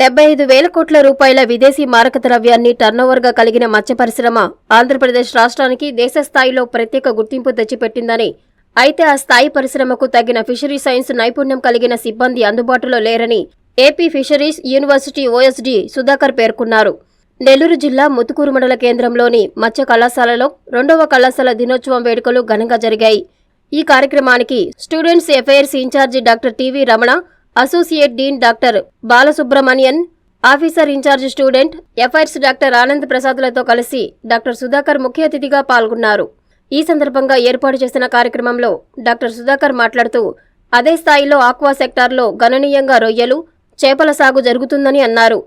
డెబ్బై ఐదు వేల కోట్ల రూపాయల విదేశీ మారక ద్రవ్యాన్ని టర్నోవర్గా కలిగిన మత్స్య పరిశ్రమ ఆంధ్రప్రదేశ్ రాష్ట్రానికి దేశ స్థాయిలో ప్రత్యేక గుర్తింపు తెచ్చిపెట్టిందని. అయితే ఆ స్థాయి పరిశ్రమకు తగిన ఫిషరీ సైన్స్ నైపుణ్యం కలిగిన సిబ్బంది అందుబాటులో లేరని AP fisheries university OSD Sudhakar పేర్కొన్నారు. నెల్లూరు జిల్లా ముతుకూరు మండల కేంద్రంలోని మత్స్య కళాశాలలో రెండవ కళాశాల దినోత్సవం వేడుకలు ఘనంగా జరిగాయి. ఈ కార్యక్రమానికి students affairs incharge doctor TV Ramana associate dean doctor Balasubramanian officer incharge student affairs doctor Anand ప్రసాద్లతో కలిసి డాక్టర్ సుధాకర్ ముఖ్య అతిథిగా పాల్గొన్నారు. ఈ సందర్భంగా ఏర్పాటు చేసిన కార్యక్రమంలో డాక్టర్ సుధాకర్ మాట్లాడుతూ అదే స్థాయిలో ఆక్వా సెక్టార్లో గణనీయంగా రొయ్యలు చేపల సాగు జరుగుతుందని అన్నారు.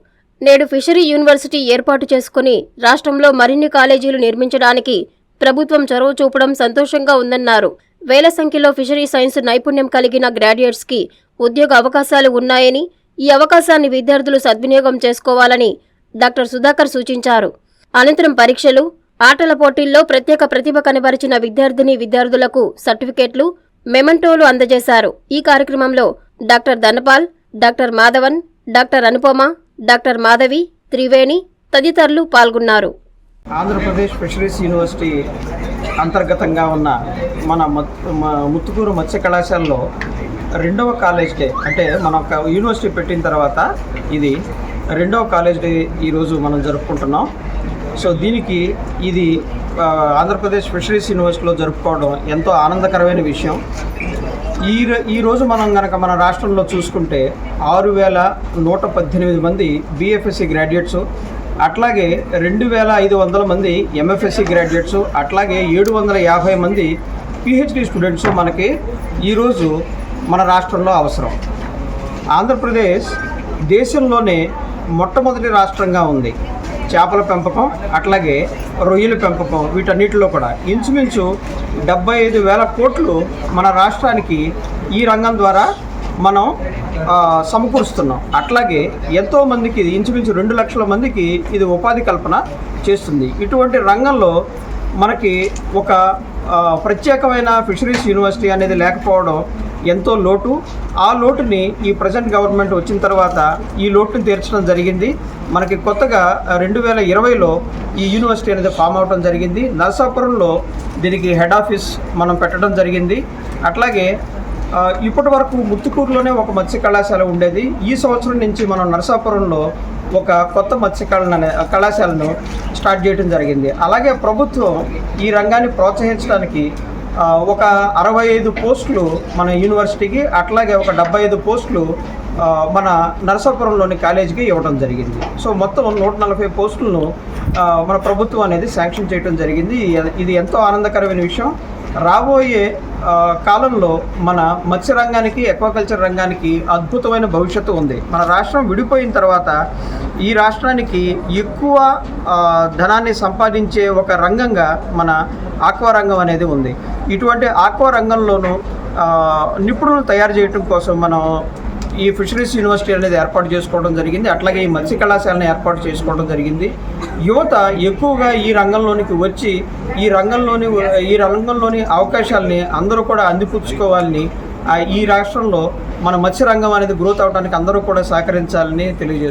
నేడు ఫిషరీ యూనివర్సిటీ ఏర్పాటు చేసుకుని రాష్ట్రంలో మరిన్ని కాలేజీలు నిర్మించడానికి ప్రభుత్వం చొరవ చూపడం సంతోషంగా ఉందన్నారు. వేల సంఖ్యలో ఫిషరీ సైన్స్ నైపుణ్యం కలిగిన గ్రాడ్యుయేట్స్కి ఉద్యోగ అవకాశాలు ఉన్నాయని ఈ అవకాశాన్ని విద్యార్థులు సద్వినియోగం చేసుకోవాలని డాక్టర్ సుధాకర్ సూచించారు. అనంతరం పరీక్షలు ఆటల పోటీల్లో ప్రత్యేక ప్రతిభ కనబరిచిన విద్యార్థిని విద్యార్థులకు సర్టిఫికేట్లు మెమంటోలు అందజేశారు. ఈ కార్యక్రమంలో doctor Dhanapal doctor Madhavan doctor Anupama doctor Madhavi Triveni తదితరులు పాల్గొన్నారు. ఆంధ్రప్రదేశ్ ఫిషరీస్ యూనివర్సిటీ అంతర్గతంగా ఉన్న మన ముత్తుకూరు మత్స్య కళాశాలలో రెండవ కాలేజ్ డే అంటే మన ఒక యూనివర్సిటీ పెట్టిన తర్వాత ఇది రెండవ కాలేజ్ డే ఈరోజు మనం జరుపుకుంటున్నాం. సో దీనికి ఇది ఆంధ్రప్రదేశ్ ఫిషరీస్ యూనివర్సిటీలో జరుపుకోవడం ఎంతో ఆనందకరమైన విషయం. ఈ ఈరోజు ఈ రోజు మనం కనుక మన రాష్ట్రంలో చూసుకుంటే ఆరు వేల నూట పద్దెనిమిది మంది బీఎఫ్ఎస్సి గ్రాడ్యుయేట్స్ అట్లాగే రెండు వేల ఐదు వందల మంది ఎంఎఫ్ఎస్సి గ్రాడ్యుయేట్స్ అట్లాగే ఏడు వందల యాభై మంది పిహెచ్డి స్టూడెంట్స్ మనకి ఈరోజు మన రాష్ట్రంలో అవసరం. ఆంధ్రప్రదేశ్ దేశంలోనే మొట్టమొదటి రాష్ట్రంగా ఉంది. చేపల పెంపకం అట్లాగే రొయ్యల పెంపకం వీటన్నిటిలో కూడా. ఇంచుమించు డెబ్బై ఐదు వేల కోట్లు మన రాష్ట్రానికి ఈ రంగం ద్వారా మనం సమకూరుస్తున్నాం. అట్లాగే ఎంతోమందికి ఇది ఇంచుమించు రెండు లక్షల మందికి ఇది ఉపాధి కల్పన చేస్తుంది. ఇటువంటి రంగంలో మనకి ఒక ప్రత్యేకమైన ఫిషరీస్ యూనివర్సిటీ అనేది లేకపోవడం ఎంతో లోటు. ఆ లోటుని ఈ ప్రజెంట్ గవర్నమెంట్ వచ్చిన తర్వాత ఈ లోటుని తీర్చడం జరిగింది. మనకి కొత్తగా రెండు వేల ఇరవైలో ఈ యూనివర్సిటీ అనేది ఫామ్ అవడం జరిగింది. నరసాపురంలో దీనికి హెడ్ ఆఫీస్ మనం పెట్టడం జరిగింది. అట్లాగే ఇప్పటి వరకు ముత్తుకూరులోనే ఒక మత్స్య కళాశాల ఉండేది. ఈ సంవత్సరం నుంచి మనం నరసాపురంలో ఒక కొత్త మత్స్య కళాశాలను స్టార్ట్ చేయడం జరిగింది. అలాగే ప్రభుత్వం ఈ రంగాన్ని ప్రోత్సహించడానికి ఒక అరవై ఐదు పోస్టులు మన యూనివర్సిటీకి అట్లాగే ఒక డెబ్బై ఐదు పోస్టులు మన నరసాపురంలోని కాలేజీకి ఇవ్వడం జరిగింది. సో మొత్తం నూట నలభై పోస్టులను మన ప్రభుత్వం అనేది శాంక్షన్ చేయడం జరిగింది. ఇది ఎంతో ఆనందకరమైన విషయం. రాబోయే కాలంలో మన మత్స్య రంగానికి ఎక్వాకల్చర్ రంగానికి అద్భుతమైన భవిష్యత్తు ఉంది. మన రాష్ట్రం విడిపోయిన తర్వాత ఈ రాష్ట్రానికి ఎక్కువ ధనాన్ని సంపాదించే ఒక రంగంగా మన ఆక్వా రంగం అనేది ఉంది. ఇటువంటి ఆక్వా రంగంలోనూ నిపుణులు తయారు చేయటం కోసం మనం ఈ ఫిషరీస్ యూనివర్సిటీ అనేది ఏర్పాటు చేసుకోవడం జరిగింది. అట్లాగే ఈ మత్స్య కళాశాలను ఏర్పాటు చేసుకోవడం జరిగింది. యువత ఎక్కువగా ఈ రంగంలోనికి వచ్చి ఈ రంగంలోని ఈ రంగంలోని అవకాశాలని అందరూ కూడా అందిపుచ్చుకోవాలని ఈ రాష్ట్రంలో మన మత్స్య రంగం అనేది గ్రోత్ అవడానికి అందరూ కూడా సహకరించాలని తెలియజేస్తున్నారు